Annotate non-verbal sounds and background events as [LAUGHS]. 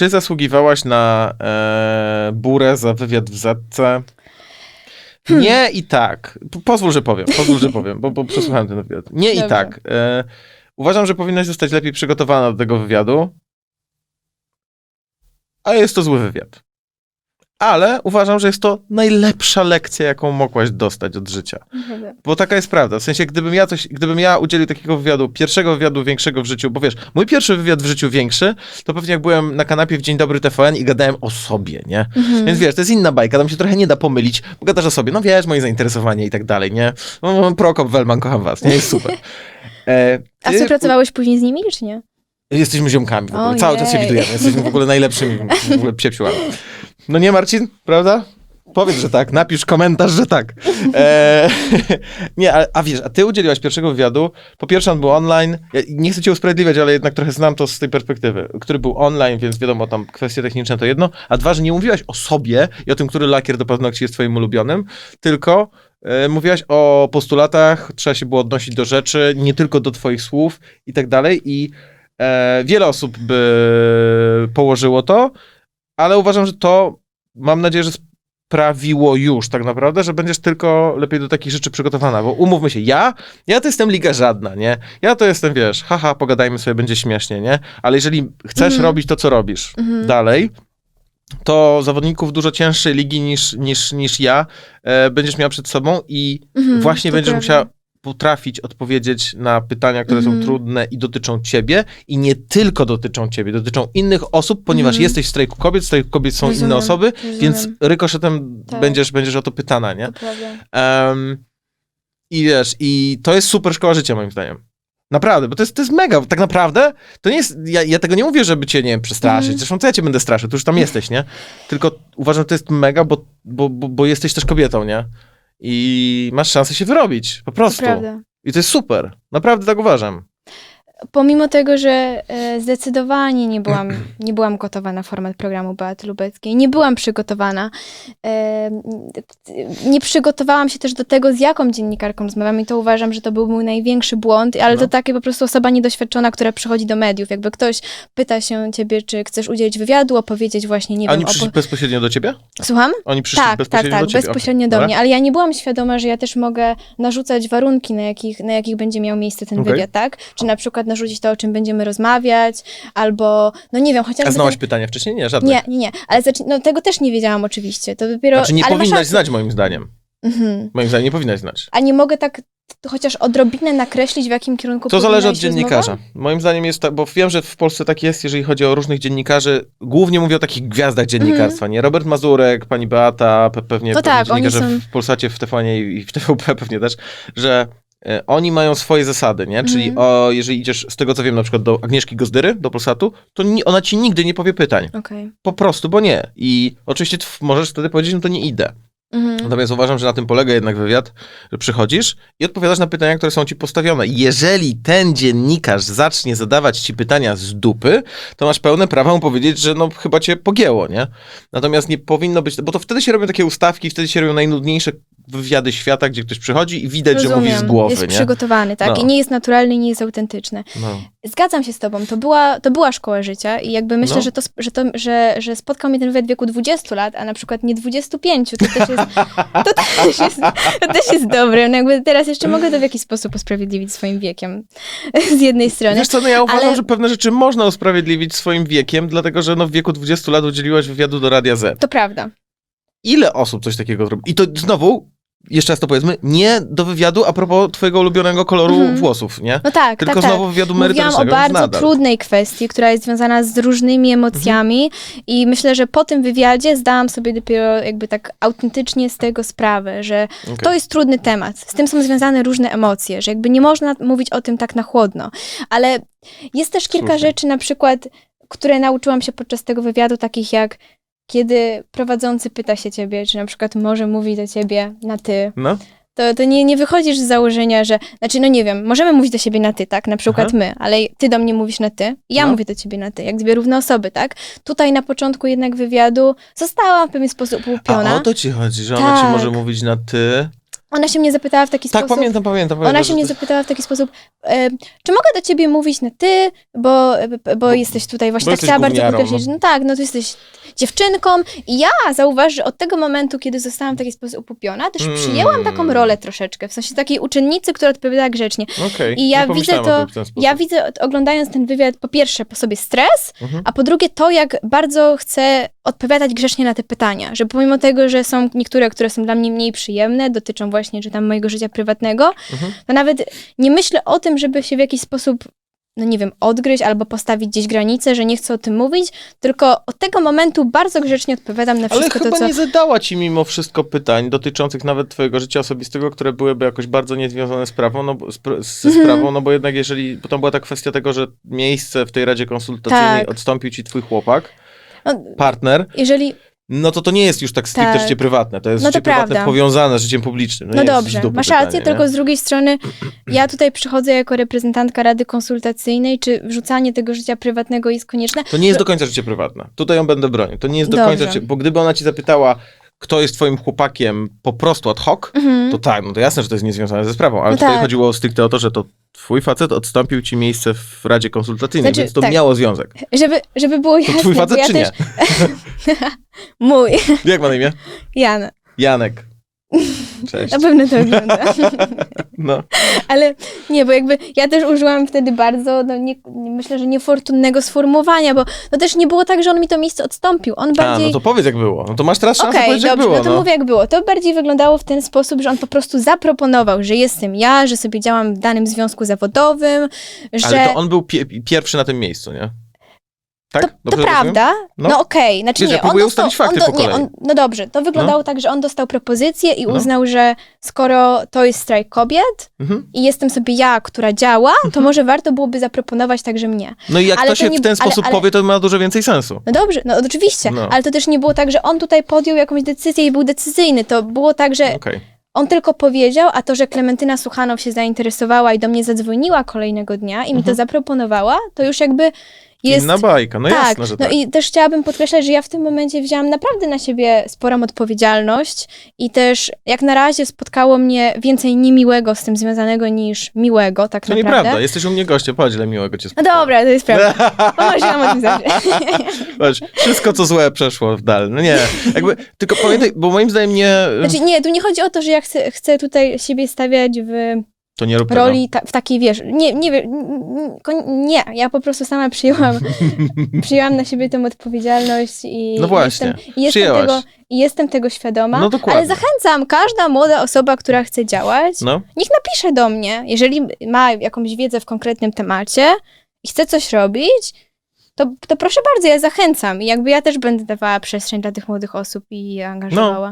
Czy zasługiwałaś na e, burę za wywiad w Zatce? Hmm. Nie i tak. Po- Pozwól, że powiem, pozwól, że powiem, bo, bo przesłuchałem ten wywiad. Nie i Dobrze. tak. E, uważam, że powinnaś zostać lepiej przygotowana do tego wywiadu, a jest to zły wywiad. Ale uważam, że jest to najlepsza lekcja, jaką mogłaś dostać od życia. Bo taka jest prawda. W sensie, gdybym ja coś, gdybym ja udzielił takiego wywiadu, pierwszego wywiadu większego w życiu, bo wiesz, mój pierwszy wywiad w życiu większy, to pewnie jak byłem na kanapie w Dzień Dobry TVN i gadałem o sobie, nie? Mhm. Więc wiesz, to jest inna bajka, tam się trochę nie da pomylić, bo gadasz o sobie, no wiesz, moje zainteresowanie i tak dalej, nie? No, Prokop, Welman, kocham was, nie? Jest super. E, A ty- współpracowałeś później z nimi, czy nie? Jesteśmy ziomkami w ogóle, Ojej. cały czas się widujemy, jesteśmy w ogóle najlepszymi w ogóle psiepsiłami. No nie, Marcin, prawda? Powiedz, że tak, napisz komentarz, że tak. E, [LAUGHS] nie, a, a wiesz, a ty udzieliłaś pierwszego wywiadu, po pierwsze on był online, ja nie chcę cię usprawiedliwiać, ale jednak trochę znam to z tej perspektywy, który był online, więc wiadomo, tam kwestie techniczne to jedno, a dwa, że nie mówiłaś o sobie i o tym, który lakier do paznokci jest twoim ulubionym, tylko e, mówiłaś o postulatach, trzeba się było odnosić do rzeczy, nie tylko do twoich słów i tak dalej. I e, wiele osób by położyło to, ale uważam, że to mam nadzieję, że sprawiło już tak naprawdę, że będziesz tylko lepiej do takich rzeczy przygotowana, bo umówmy się, ja, ja to jestem liga żadna, nie? Ja to jestem, wiesz, haha, pogadajmy sobie, będzie śmiesznie, nie? Ale jeżeli chcesz Mhm. robić to, co robisz Mhm. dalej, to zawodników dużo cięższej ligi niż, niż, niż ja e, będziesz miała przed sobą i Mhm, właśnie będziesz prawda. musiała potrafić odpowiedzieć na pytania, które Mhm. są trudne i dotyczą ciebie i nie tylko dotyczą ciebie, dotyczą innych osób, ponieważ Mhm. jesteś w strajku kobiet, w strajku kobiet są Rozumiem, inne osoby, rozumiem. więc rykoszetem Tak. będziesz, będziesz o to pytana, nie? Em, I wiesz, i to jest super szkoła życia moim zdaniem. Naprawdę, bo to jest, to jest mega, tak naprawdę, to nie jest, ja, ja tego nie mówię, żeby cię, nie wiem, przestraszyć, Mhm. zresztą co ja cię będę straszył, tu już tam jesteś, nie? Tylko uważam, że to jest mega, bo, bo, bo, bo jesteś też kobietą, nie? I masz szansę się wyrobić, po To prostu. prawda. I to jest super, naprawdę tak uważam. Pomimo tego, że e, zdecydowanie nie byłam, [CLEARS THROAT] nie byłam gotowa na format programu Beaty Lubeckiej, nie byłam przygotowana. E, nie przygotowałam się też do tego, z jaką dziennikarką rozmawiam i to uważam, że to był mój największy błąd, ale No. to takie po prostu osoba niedoświadczona, która przychodzi do mediów. Jakby ktoś pyta się ciebie, czy chcesz udzielić wywiadu, opowiedzieć właśnie, nie oni wiem, o... przyszli Po... bezpośrednio do ciebie? Słucham? Oni przyszli Tak, tak, bezpośrednio tak, do ciebie? bezpośrednio Okej, do mnie, ale ja nie byłam świadoma, że ja też mogę narzucać warunki, na jakich, na jakich będzie miał miejsce ten Okej. wywiad, tak? Czy na przykład narzucić to, o czym będziemy rozmawiać, albo, no nie wiem, chociażby... A znałaś ten... pytania wcześniej? Nie, żadne. Nie, nie, nie, ale zacz... no, tego też nie wiedziałam oczywiście, to dopiero... Znaczy nie ale powinnaś znać moim zdaniem. Mhm. Moim zdaniem nie powinnaś znać. A nie mogę tak chociaż odrobinę nakreślić, w jakim kierunku To zależy od iść rozmowa? dziennikarza. Moim zdaniem jest tak, bo wiem, że w Polsce tak jest, jeżeli chodzi o różnych dziennikarzy. Głównie mówię o takich gwiazdach dziennikarstwa, nie? Robert Mazurek, pani Beata, pe pewnie, No pewnie tak, dziennikarze są- w Polsacie, w TVN i w TVP pewnie też, że oni mają swoje zasady, nie? Czyli Mhm. o, jeżeli idziesz, z tego co wiem, na przykład do Agnieszki Gozdyry, do Polsatu, to ni ona ci nigdy nie powie pytań. Okej. Po prostu, bo nie. I oczywiście możesz wtedy powiedzieć, no to nie idę. Mhm. Natomiast uważam, że na tym polega jednak wywiad, że przychodzisz i odpowiadasz na pytania, które są ci postawione. Jeżeli ten dziennikarz zacznie zadawać ci pytania z dupy, to masz pełne prawo mu powiedzieć, że no chyba cię pogięło, nie? Natomiast nie powinno być, bo to wtedy się robią takie ustawki, wtedy się robią najnudniejsze wywiady świata, gdzie ktoś przychodzi i widać, że mówi z Rozumiem. głowy, Jest nie? przygotowany, tak? No. I nie jest naturalny, i nie jest autentyczny. No. Zgadzam się z tobą, to była, to była szkoła życia i jakby myślę, No. że, to, że, to, że, że spotkał mnie ten wywiad w wieku 20 lat, a na przykład nie 25, to też jest, [LAUGHS] to też jest, to też jest dobre. No jakby teraz jeszcze mogę to w jakiś sposób usprawiedliwić swoim wiekiem [LAUGHS] z jednej strony. Wiesz co, no ja uważam, Ale- że pewne rzeczy można usprawiedliwić swoim wiekiem, dlatego że no w wieku 20 lat udzieliłaś wywiadu do Radia Z. To prawda. Ile osób coś takiego zrobi? I to znowu, jeszcze raz to powiedzmy, nie do wywiadu a propos twojego ulubionego koloru Mhm. włosów, nie? No tak, Tylko tak, znowu tak. wywiadu Mówiłam o merytorycznego, bardzo nadal. trudnej kwestii, która jest związana z różnymi emocjami i myślę, że po tym wywiadzie zdałam sobie dopiero jakby tak autentycznie z tego sprawę, że Okej. to jest trudny temat. Z tym są związane różne emocje, że jakby nie można mówić o tym tak na chłodno. Ale jest też kilka Słusznie. rzeczy na przykład, które nauczyłam się podczas tego wywiadu, takich jak kiedy prowadzący pyta się ciebie, czy na przykład może mówić do ciebie na ty, No, to, to nie, nie wychodzisz z założenia, że, znaczy no nie wiem, możemy mówić do siebie na ty, tak, na przykład Aha. my, ale ty do mnie mówisz na ty, ja No. mówię do ciebie na ty, jak dwie równe osoby, tak? Tutaj na początku jednak wywiadu zostałam w pewien sposób a łupiona. o to ci chodzi, że ona Tak. ci może mówić na ty, ona się mnie zapytała w taki Tak, sposób. pamiętam, pamiętam. Ona pamiętam, się mnie zapytała w taki sposób, e, czy mogę do ciebie mówić na ty, bo, bo, jesteś tutaj właśnie bo tak chciała bardzo podkreślić, że no tak, no ty jesteś dziewczynką i ja zauważ, że od tego momentu, kiedy zostałam w taki sposób upupiona, też Mm. przyjęłam taką rolę troszeczkę, w sensie takiej uczennicy, która odpowiada grzecznie. Okej, I ja widzę to-. Ja widzę, oglądając ten wywiad, po pierwsze po sobie stres, Mhm. a po drugie to, jak bardzo chcę odpowiadać grzecznie na te pytania, że pomimo tego, że są niektóre, które są dla mnie mniej przyjemne, dotyczą właśnie, czy tam mojego życia prywatnego, Mhm. to nawet nie myślę o tym, żeby się w jakiś sposób, no nie wiem, odgryźć albo postawić gdzieś granicę, że nie chcę o tym mówić, tylko od tego momentu bardzo grzecznie odpowiadam na Ale wszystko chyba to, co... nie zadała ci mimo wszystko pytań dotyczących nawet twojego życia osobistego, które byłyby jakoś bardzo niezwiązane z prawą, no, pr- ze Mhm. sprawą, no bo jednak jeżeli, bo tam była ta kwestia tego, że miejsce w tej Radzie Konsultacyjnej Tak. odstąpił ci twój chłopak, No, partner, jeżeli, no to to nie jest już tak stricte Tak. życie prywatne, to jest No to życie prywatne prawda. powiązane z życiem publicznym. no z dobrze, masz pytanie, rację, nie? tylko z drugiej strony [CLEARS THROAT] ja tutaj przychodzę jako reprezentantka Rady Konsultacyjnej, czy wrzucanie tego życia prywatnego jest konieczne? To nie jest do końca życie prywatne. Tutaj ją będę bronił. To nie jest do Dobrze. końca bo gdyby ona ci zapytała, kto jest twoim chłopakiem po prostu ad hoc, Mhm. to tak, no to jasne, że to jest niezwiązane ze sprawą, ale No tutaj tak. chodziło stricte o to, że to twój facet odstąpił ci miejsce w Radzie Konsultacyjnej, Znaczy, więc to tak. miało związek. Żeby, żeby było To jasne, twój bo facet ja czy też... nie? [LAUGHS] Mój, Jak ma na imię? Jan. Janek. [LAUGHS] Cześć. Na pewno to ogląda. [LAUGHS] No. Ale nie, bo jakby ja też użyłam wtedy bardzo, no nie, myślę, że niefortunnego sformułowania, bo no też nie było tak, że on mi to miejsce odstąpił. On A, bardziej... no to powiedz jak było. No to masz teraz szansę Okej, powiedzieć dobrze, jak było. no to mówię jak było. To bardziej wyglądało w ten sposób, że on po prostu zaproponował, że jestem ja, że sobie działam w danym związku zawodowym, że... Ale to on był pie- pierwszy na tym miejscu, nie? Tak? To, to Dobrze prawda. No. No, okej, znaczy Wiesz, nie, ja on dostał, on po nie, on, no dobrze, to wyglądało tak, że on dostał propozycję i No. uznał, że skoro to jest strajk kobiet Mhm. i jestem sobie ja, która działa, to może warto byłoby zaproponować także mnie. No i jak Ale to się nie- w ten ale- sposób ale- powie, to ma dużo więcej sensu. No dobrze, no oczywiście, No. ale to też nie było tak, że on tutaj podjął jakąś decyzję i był decyzyjny. To było tak, że Okej. on tylko powiedział, a to, że Klementyna Suchanow się zainteresowała i do mnie zadzwoniła kolejnego dnia i mi to Mhm. zaproponowała, to już jakby jest... Inna bajka, no tak, jasne, że no tak. i też chciałabym podkreślać, że ja w tym momencie wzięłam naprawdę na siebie sporą odpowiedzialność i też jak na razie spotkało mnie więcej niemiłego z tym związanego niż miłego, tak To naprawdę. nieprawda, jesteś u mnie gościem, chodź, ile miłego cię No spotkało. dobra, to jest prawda. [LAUGHS] Pomarzyłam o tym zawsze. [LAUGHS] Patrz, wszystko co złe przeszło w dal. No nie, jakby, tylko pamiętaj, bo moim zdaniem nie, Znaczy nie, tu nie chodzi o to, że ja chcę, chcę tutaj siebie stawiać w to nie rób roli ta, w takiej, wiesz, nie, nie, nie, ja po prostu sama przyjęłam, [LAUGHS] przyjęłam na siebie tę odpowiedzialność i No właśnie, jestem, i jestem, tego, jestem tego świadoma, No dokładnie. ale zachęcam, każda młoda osoba, która chce działać, No, niech napisze do mnie, jeżeli ma jakąś wiedzę w konkretnym temacie i chce coś robić, to, to proszę bardzo, ja zachęcam i jakby ja też będę dawała przestrzeń dla tych młodych osób i je angażowała.